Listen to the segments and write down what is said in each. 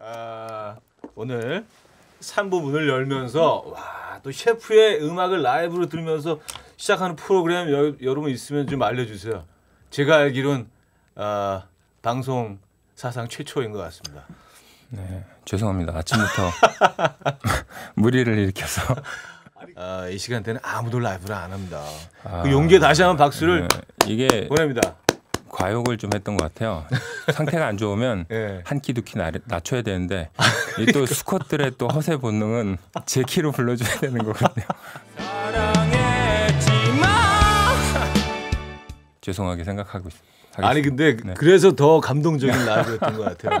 아, 오늘 3부 문을 열면서 와 또 셰프의 음악을 라이브로 들으면서 시작하는 프로그램 여, 여러분 있으면 좀 알려주세요. 제가 알기론 아, 방송 사상 최초인 것 같습니다. 네, 죄송합니다. 아침부터 무리를 일으켜서 아, 이 시간대는 아무도 라이브를 안 합니다. 아, 그 용기에 다시 한번 박수를 네, 이게 보냅니다. 과욕을 좀 했던 것 같아요. 상태가 안 좋으면 예. 한키두키 낮춰야 되는데 이또 스쿼트의 또 허세 본능은 제 키로 불러줘야 되는 거거든요. 죄송하게 생각하고 있습니다. 아니 근데 네. 그래서 더 감동적인 라이브였던 것 같아요.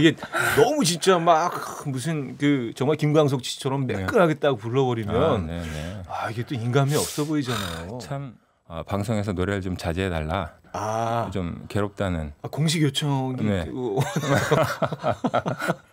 이게 너무 진짜 막 무슨 그 정말 김광석 씨처럼 매끈하게 딱 불러버리면 아, 아, 네, 네. 이게 또 인감이 없어 보이잖아요. 참 아, 방송에서 노래를 좀 자제해 달라. 아, 좀 괴롭다는. 아, 공식 요청이 네.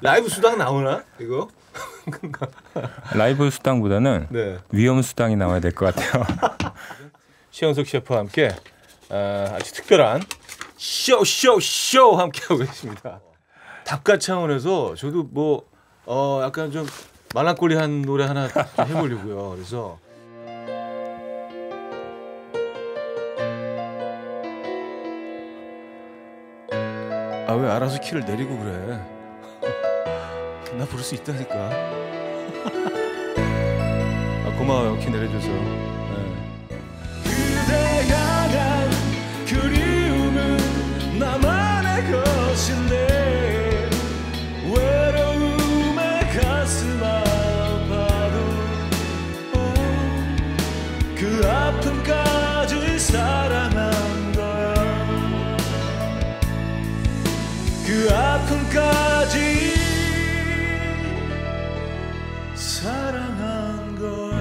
라이브 수당 나오나 이거? 라이브 수당보다는 네. 위험 수당이 나와야 될 것 같아요. 최영석 셰프와 함께 아, 아주 특별한 쇼쇼쇼 함께 하고 있습니다. 답가 차원에서 저도 뭐 어, 약간 좀 말랑꼴리한 노래 하나 좀 해보려고요. 그래서 아 왜 알아서 키를 내리고 그래? 나 부를 수 있다니까. 아, 고마워요 키 내려줘서. 네. 그 아픔까지 사랑한 거야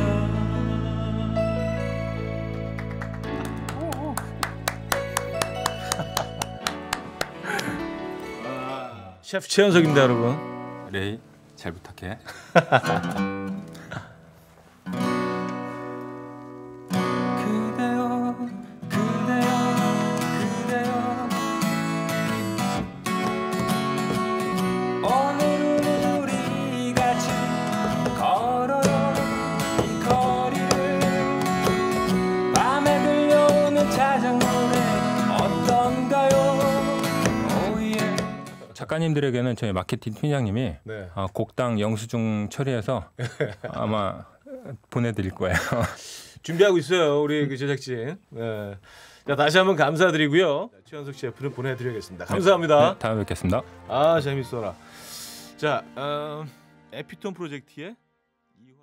셰프 최현석입니다, 여러분. 레이 잘 부탁해. 작가님들에게는 저희 마케팅 팀장님이 네. 아, 곡당 영수증 처리해서 아마 보내드릴 거예요. 준비하고 있어요, 우리 그 제작진. 네. 자, 다시 한번 감사드리고요. 최현석 셰프는 보내드리겠습니다. 감사합니다. 네, 다음에 뵙겠습니다. 아, 재밌어라. 자, 어, 에피톤 프로젝트의